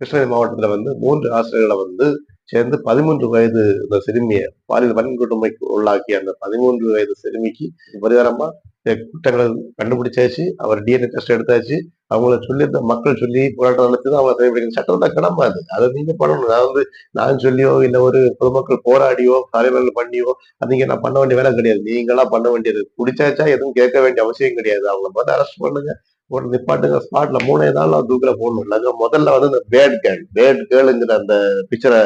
கிருஷ்ணகிரி மாவட்டத்துல வந்து மூன்று ஆசிரியர்களை வந்து சேர்ந்து பதிமூன்று வயது இந்த சிறுமியை பாலியல் வன்கொடுமைக்கு உள்ளாக்கிய அந்த பதிமூன்று வயது சிறுமிக்கு பரிகாரமா குற்றங்களை கண்டுபிடிச்சாச்சு அவர் டிஎன்ஏ டெஸ்ட் எடுத்தாச்சு. அவங்கள சொல்லி இந்த மக்கள் சொல்லி போராட்டம் நடத்தி தான் அவங்க செய்யப்படுகிறது சட்டத்தை கடமை அது? அதை நீங்க பண்ணணும். நான் வந்து நான் சொல்லியோ இல்லை ஒரு பொதுமக்கள் போராடியோ தலைவர்கள் பண்ணியோ அது நான் பண்ண வேண்டிய வேலை கிடையாது. நீங்களா பண்ண வேண்டியது. பிடிச்சாச்சா எதுவும் கேட்க வேண்டிய அவசியம் கிடையாது. அவங்கள பார்த்து அரெஸ்ட் பண்ணுங்க. ஒரு நிப்பாட்டுங்க ஸ்பாட்ல மூணே நாள் நான் தூக்கில போடணும் இல்லைங்க முதல்ல வந்து இந்த பேட் கேர்ள் பேட் கேர்ளுங்கிற அந்த பிக்சரை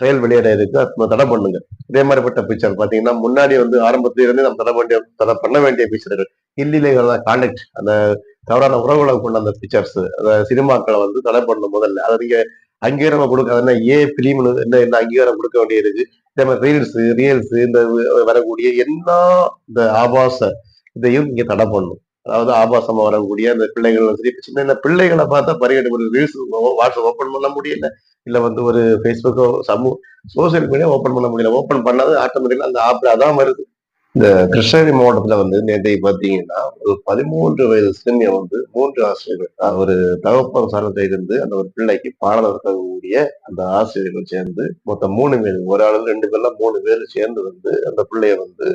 ட்ரையல் வெளியிட இருக்கு அது தடை பண்ணுங்க. இதே மாதிரிப்பட்ட பிக்சர் பாத்தீங்கன்னா முன்னாடி வந்து ஆரம்பத்துலேருந்தே நம்ம தடை வேண்டிய தடை பண்ண வேண்டிய பிக்சர்கள் இல்லீகல் கான்டெக்ட் அந்த தவறான உறவுகளை கொண்ட அந்த பிக்சர்ஸ் அந்த சினிமாக்களை வந்து தடை பண்ணணும் முதல்ல. அதை நீங்க அங்கீகாரம் கொடுக்காதுன்னா ஏ பிலிம்னு என்ன என்ன அங்கீகாரம் கொடுக்க வேண்டியிருக்கு இதே மாதிரி ரீல்ஸ் ரியல்ஸ் இந்த வரக்கூடிய எல்லா இந்த ஆபாச இதையும் நீங்க தடை பண்ணணும் அதாவது ஆபாசமா வரக்கூடிய அந்த பிள்ளைகள் சரி இப்போ சின்ன சின்ன பிள்ளைகளை பார்த்தா பரிகெட்டு ரீல்ஸ் வாட்ஸ்அப் ஓப்பன் பண்ண முடியல. இல்ல வந்து ஒரு ஃபேஸ்புக்கோ சமூக சோசியல் மீடியா ஓப்பன் பண்ண முடியல. ஓப்பன் பண்ணாது ஆட்டோமேட்டிக்கலா அந்த ஆப்ல அதான் வருது. இந்த கிருஷ்ணகிரி மாவட்டத்துல வந்து நேற்றை பாத்தீங்கன்னா ஒரு பதிமூன்று வயது சிறுமியை வந்து மூன்று ஆசிரியர்கள் ஒரு தகப்பன் சாரத்தை இருந்து அந்த ஒரு பிள்ளைக்கு பாடம் நடத்தக்கூடிய அந்த ஆசிரியர்கள் சேர்ந்து மொத்தம் மூணு பேர். ஒரு ஆளு ரெண்டு பேர்லாம் மூணு பேர் சேர்ந்து வந்து அந்த பிள்ளைய வந்து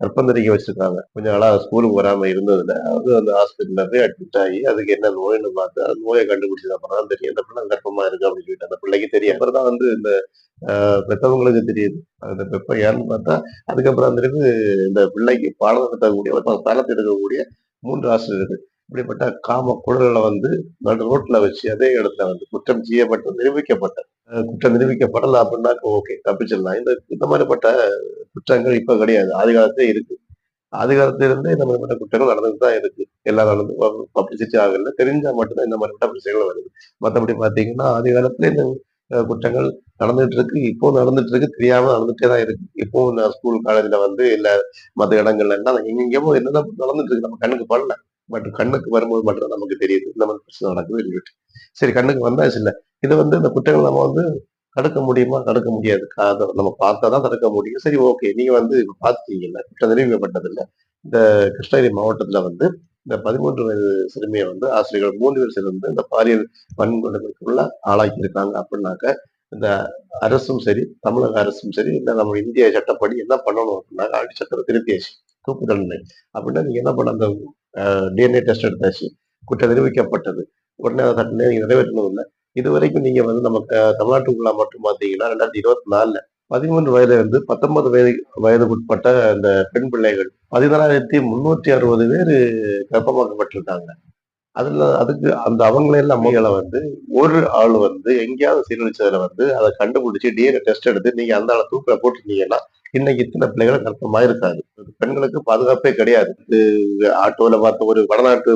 கற்பந்தரிக்க வச்சிருக்காங்க. கொஞ்ச நாளா ஸ்கூலுக்கு வராம இருந்ததுல அது அந்த ஹாஸ்பிட்டல்ல போய் அட்மிட் ஆகி அதுக்கு என்ன நோய்னு பார்த்து அந்த நோயை கண்டுபிடிச்சது அப்புறம் தான் தெரியும் அந்த பிள்ளை கர்ப்பமா இருக்கு அப்படின்னு சொல்லிட்டு அந்த பிள்ளைக்கு தெரியும். அப்புறம் தான் வந்து இந்த பெற்றவங்களுக்கு தெரியுது. அந்த பெப்ப ஏன்னு பார்த்தா அதுக்கப்புறம் வந்துருக்கு இந்த பிள்ளைக்கு பாடம் நடத்தக்கூடிய தளத்தை எடுக்கக்கூடிய மூன்று ஆசிரியர்கள் இப்படிப்பட்ட காம குழல்களை வந்து நடு ரோட்ல வச்சு அதே இடத்துல வந்து குற்றம் செய்யப்பட்டு நிரூபிக்கப்பட்ட குற்றம் நிரூபிக்கப்படல அப்படின்னாக்க ஓகே தப்பிச்சிடலாம். இந்த இந்த மாதிரிப்பட்ட குற்றங்கள் இப்ப கிடையாது. ஆதி காலத்தே இருக்கு. ஆதி காலத்துல இருந்தே இந்த மாதிரிப்பட்ட குற்றங்கள் நடந்துட்டு தான் இருக்கு. எல்லா நடந்து பப்ளிசிட்டி ஆகல. தெரிஞ்சா மட்டும்தான் இந்த மாதிரிப்பட்ட பிரச்சனைகள் வருது. மற்றபடி பாத்தீங்கன்னா ஆதி காலத்துல இந்த குற்றங்கள் நடந்துட்டு இருக்கு. இப்போ நடந்துட்டு இருக்கு. தெரியாம நடந்துட்டே தான் இருக்கு. இப்போ இந்த ஸ்கூல் காலேஜ்ல வந்து இல்ல மற்ற இடங்கள்ல என்ன எங்கெங்கேயோ என்னென்ன நடந்துட்டு இருக்கு. நம்ம கண்ணுக்கு படல பட் கண்ணுக்கு வரும்போது மட்டும் நமக்கு தெரியுது. இந்த மாதிரி பிரச்சனை நடக்குது சொல்லிட்டு சரி கண்ணுக்கு வந்தாச்சு இல்ல. இது வந்து இந்த குற்றங்கள் நம்ம வந்து தடுக்க முடியுமா? தடுக்க முடியாது. நம்ம பார்த்தா தான் தடுக்க முடியும். சரி ஓகே நீங்க வந்து பார்த்துட்டீங்கல்ல குற்றம் தெரிவிக்கப்பட்டதில்லை இந்த கிருஷ்ணகிரி மாவட்டத்துல வந்து இந்த பதிமூன்று வயது சிறுமியை வந்து ஆசிரியர்கள் மூன்று பேர் சேர்ந்து இந்த பாலியல் வன்கொடுமைக்குள்ள ஆளாக்கி இருக்காங்க அப்படின்னாக்க இந்த அரசும் சரி தமிழக அரசும் சரி இல்லை நம்ம இந்திய சட்டப்படி என்ன பண்ணணும் அப்படின்னாக்க ஆட்சி சட்டத்தை திருப்பியாச்சு தூக்கு தண்டனை அப்படின்னா நீங்க என்ன பண்ண அந்த டிஎன்ஏ டெஸ்ட் எடுத்தாச்சு. குற்றம் நிரூபிக்கப்பட்டது உடனே அதை நீங்க நிறைவேற்றணும் இல்லை. இது வரைக்கும் நீங்க வந்து நமக்கு தமிழ்நாட்டுக்குள்ள மட்டும் பார்த்தீங்கன்னா ரெண்டாயிரத்தி இருபத்தி நாலுல பதிமூன்று வயதுல இருந்து பத்தொன்பது வயது வயதுக்குட்பட்ட அந்த பெண் பிள்ளைகள் பதினாலாயிரத்தி முன்னூற்றி அறுபது பேர் கர்ப்பமாக்கப்பட்டிருக்காங்க அதுல அதுக்கு அந்த அவங்களெல்லாம் அம்மைகளை வந்து ஒரு ஆள் வந்து எங்கேயாவது சீரழிச்சதுல வந்து அதை கண்டுபிடிச்சு டிஎன்ஏ டெஸ்ட் எடுத்து நீங்க அந்த ஆளை தூக்கில போட்டுருந்தீங்கன்னா இன்னைக்கு இத்தனை பிள்ளைகள் கற்பமா இருக்காது. பெண்களுக்கு பாதுகாப்பே கிடையாது. ஆட்டோல பார்த்த ஒரு வடநாட்டு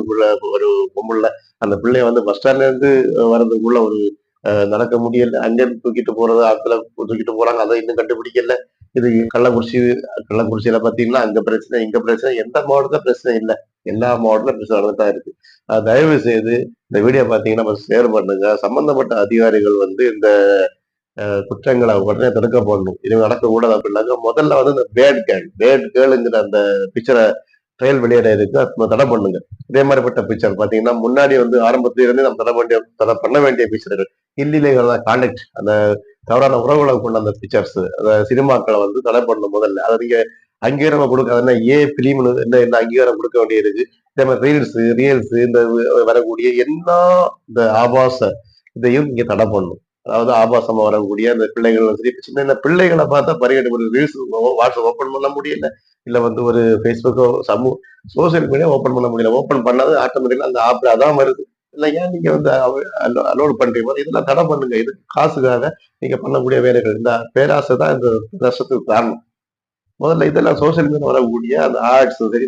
ஒரு பொம்புள்ள அந்த பிள்ளைய வந்து பஸ் ஸ்டாண்ட்ல இருந்து வர்றதுக்குள்ள ஒரு நடக்க முடியல. அங்கே தூக்கிட்டு போறது ஆத்துல தூக்கிட்டு போறாங்க. அதை இன்னும் கண்டுபிடிக்கல. இது கள்ளக்குறிச்சி கள்ளக்குறிச்சியில பாத்தீங்கன்னா அங்க பிரச்சனை இங்க பிரச்சனை எந்த மாவட்டத்துல பிரச்சனை இல்லை. எல்லா மாவட்டத்திலும் பிரச்சனை நடந்துதான் இருக்கு. தயவு செய்து இந்த வீடியோ பாத்தீங்கன்னா ஷேர் பண்ணுங்க. சம்பந்தப்பட்ட அதிகாரிகள் வந்து இந்த குற்றங்களை உடனே தடுக்க போடணும். இது நடக்கக்கூடாது அப்படின்னாக்க முதல்ல வந்து இந்த பேட் கேர்ள் பேட் கேர்ளுங்கிற அந்த பிக்சரை ட்ரையல் வெளியிட இருக்கு தடை பண்ணுங்க. இதே மாதிரிப்பட்ட பிக்சர் பாத்தீங்கன்னா முன்னாடி வந்து ஆரம்பத்திலேருந்தே நம்ம தடை வேண்டிய தடை பண்ண வேண்டிய பிக்சர்கள் இல்லீகல் கான்டெக்ட் அந்த தவறான உறவுகளை கொண்ட அந்த பிக்சர்ஸ் அதை சினிமாக்களை வந்து தடை பண்ணணும் முதல்ல. அதை நீங்க அங்கீகாரம் கொடுக்காதுன்னா ஏன் ஏ பிலிம்னு என்ன என்ன அங்கீகாரம் கொடுக்க வேண்டியிருக்கு? இதே மாதிரி ரீல்ஸ் ரியல்ஸ் இந்த வரக்கூடிய எல்லா இந்த ஆபாச இதையும் நீங்க தடை பண்ணணும். அதாவது ஆபாசமா வரக்கூடிய அந்த பிள்ளைகள் சரி சின்ன சின்ன பிள்ளைகளை பார்த்தா பரிகெட்டு ரீல்ஸ் வாட்ஸ்அப் ஓப்பன் பண்ண முடியல. இல்ல வந்து ஒரு ஃபேஸ்புக்கோ சமூக சோசியல் மீடியா ஓப்பன் பண்ண முடியல. ஓப்பன் பண்ணாது ஆட்டோமேட்டிக்காக அந்த ஆப்ல அதான் வருது. இல்லை ஏன் நீங்க வந்து அலோடு பண்றீங்க? இதெல்லாம் தடை பண்ணுங்க. இது காசுக்காக நீங்க பண்ணக்கூடிய வேலைகள். இந்த பேராசை தான் இந்த நஷ்டத்துக்கு காரணம். முதல்ல இதெல்லாம் சோசியல் மீடியா வரக்கூடிய அந்த ஆர்ட்ஸ் சரி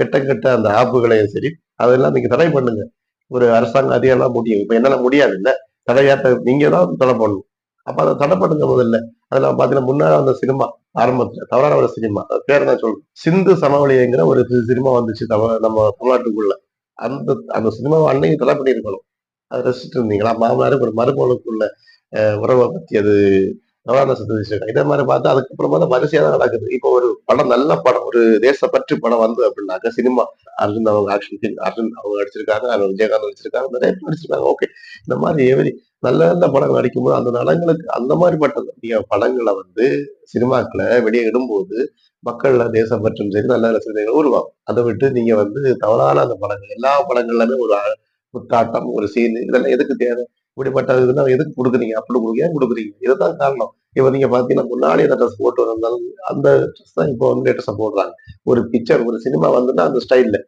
கெட்ட கெட்ட அந்த ஆப்புகளையும் சரி அதெல்லாம் நீங்க தடை பண்ணுங்க. ஒரு அரசாங்க அதிகாரம் முடியும் இப்ப என்னால முடியாது இல்ல. தடையாட்ட நீங்க தான் தடை பண்ணணும். அப்ப அதை தடை பண்ணுங்க முதல்ல. அதுல பாத்தீங்கன்னா முன்னாடி அந்த சினிமா ஆரம்பத்துல தவறான ஒரு சினிமா பேர் தான் சொல்லணும் சிந்து சமவெளிங்கிற ஒரு சினிமா வந்துச்சு நம்ம தமிழ்நாட்டுக்குள்ள. அந்த அந்த சினிமாவை அன்னைக்கு தடை பண்ணியிருக்கணும். அதை ரசிச்சுட்டு இருந்தீங்களா? மாமனாரும் ஒரு மருமகளுக்குள்ள உறவை பற்றி அது தவறான சித்தரிச்சிருக்காங்க இதே மாதிரி பார்த்தா அதுக்கப்புறமா தான் வரிசையா தான் நடக்குது. இப்போ ஒரு படம் நல்ல படம் ஒரு தேசப்பற்று படம் வந்து அப்படின்னாக்க சினிமா. அர்ஜுன் அவங்க ஆக்ஷன் அர்ஜுன் அவங்க நடிச்சிருக்காங்க அதுல விஜயகாந்த் நடிச்சிருக்காங்க நிறைய பேர் நடிச்சிருக்காங்க. ஓகே. இந்த மாதிரி எவரி நல்ல நல்ல படங்கள் நடிக்கும்போது அந்த நலங்களுக்கு அந்த மாதிரிப்பட்ட நீங்க படங்களை வந்து சினிமாக்களை வெளியே இடும்போது மக்கள்ல தேசப்பற்றும் சரி நல்ல நல்ல சிந்தனைகள் உருவாகும். அதை விட்டு நீங்க வந்து தவறான அந்த படங்கள் எல்லா படங்கள்லாமே ஒரு அ- குத்தாட்டம் ஒரு சீனு இதெல்லாம் எதுக்கு தேவை? இப்படிப்பட்ட இதெல்லாம் எதுக்கு கொடுக்குறீங்க? அப்படி கொடுக்க ஏன் கொடுக்குறீங்க? இதுதான் காரணம். இப்ப நீங்க பாத்தீங்கன்னா முன்னாடி அந்த ட்ரெஸ் போட்டு வந்தாலும் அந்த ட்ரெஸ் தான் இப்போ வந்து லேட்டஸ்டா போடுறாங்க. ஒரு பிக்சர் ஒரு சினிமா வந்துன்னா அந்த ஸ்டைல்ல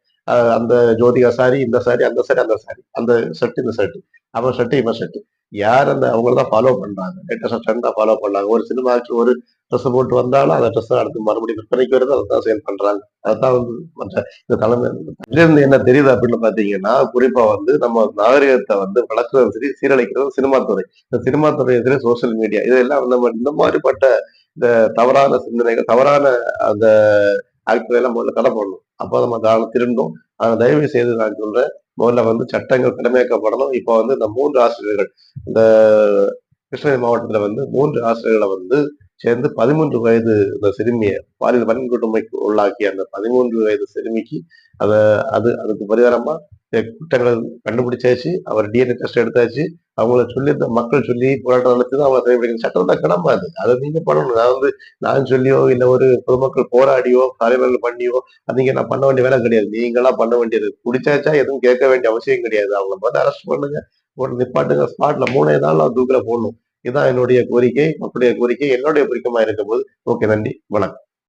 அந்த ஜோதிகா சாரி இந்த சாரி அந்த சாரி அந்த சாரி. அந்த ஷர்ட் இந்த ஷர்ட் அவன் ஷர்ட் இவன் ஷர்ட் யார் அந்த அவங்கள தான் ஃபாலோ பண்றாங்க. லேட்டஸ்டா ட்ரெண்டா ஃபாலோ பண்ணாங்க ஒரு சினிமா ஒரு ட்ரெஸ் போட்டு வந்தாலும் அந்த ட்ரெஸ் அடுத்து மறுபடியும் விற்பனைக்கு வருது அதை தான் சேல் பண்றாங்க. அதான் வந்து மற்ற இந்த தலைமை இதுல இருந்து என்ன தெரியுது அப்படின்னு பாத்தீங்கன்னா குறிப்பா வந்து நம்ம நாகரிகத்தை வந்து வளர்க்கறதும் சரி சீரழிக்கிறதும் சினிமா துறை. இந்த சினிமா துறை சரி சோசியல் மீடியா இதெல்லாம் நம்ம இந்த மாதிரிப்பட்ட இந்த தவறான சிந்தனைகள் தவறான அந்த ஆக்டர் எல்லாம் முதல்ல தடை பண்ணணும் அப்போ நம்ம காலம் திருண்டும் அதை தயவு செய்து நான் சொல்றேன். முதல்ல வந்து சட்டங்கள் கடமையாக்கப்படணும் இப்போ வந்து இந்த மூன்று ஆசிரியர்கள் இந்த கிருஷ்ணகிரி மாவட்டத்துல வந்து மூன்று ஆசிரியர்களை வந்து சேர்ந்து பதிமூன்று வயது இந்த சிறுமியை பாலியல் வன்கொடுமைக்கு உள்ளாக்கிய அந்த பதிமூன்று வயது சிறுமிக்கு அத அது அதுக்கு பரிகாரமா குற்றங்களை கண்டுபிடிச்சாச்சு அவர் டிஎன்ஏ டெஸ்ட் எடுத்தாச்சு அவங்கள சொல்லி இந்த மக்கள் சொல்லி போராட்டம் நடத்தி தான் அவங்க சட்டம் தான் கடமை அது அதை நீங்க பண்ணணும். நான் வந்து நான் சொல்லியோ இல்ல ஒரு பொதுமக்கள் போராடியோ தலைவர்கள் பண்ணியோ அது நீங்க நான் பண்ண வேண்டிய வேலை கிடையாது. நீங்களா பண்ண வேண்டியது. குடிச்சாச்சா எதுவும் கேட்க வேண்டிய அவசியம் கிடையாது. அவங்கள வந்து அரெஸ்ட் பண்ணுங்க. ஒரு நிப்பாட்டுங்க ஸ்பாட்ல மூணே நாள் தூக்கில போடணும். இதுதான் என்னுடைய கோரிக்கை. மக்களுடைய கோரிக்கை. என்னுடைய குறிக்கமா இருக்கும் போது ஓகே நன்றி. வணக்கம்.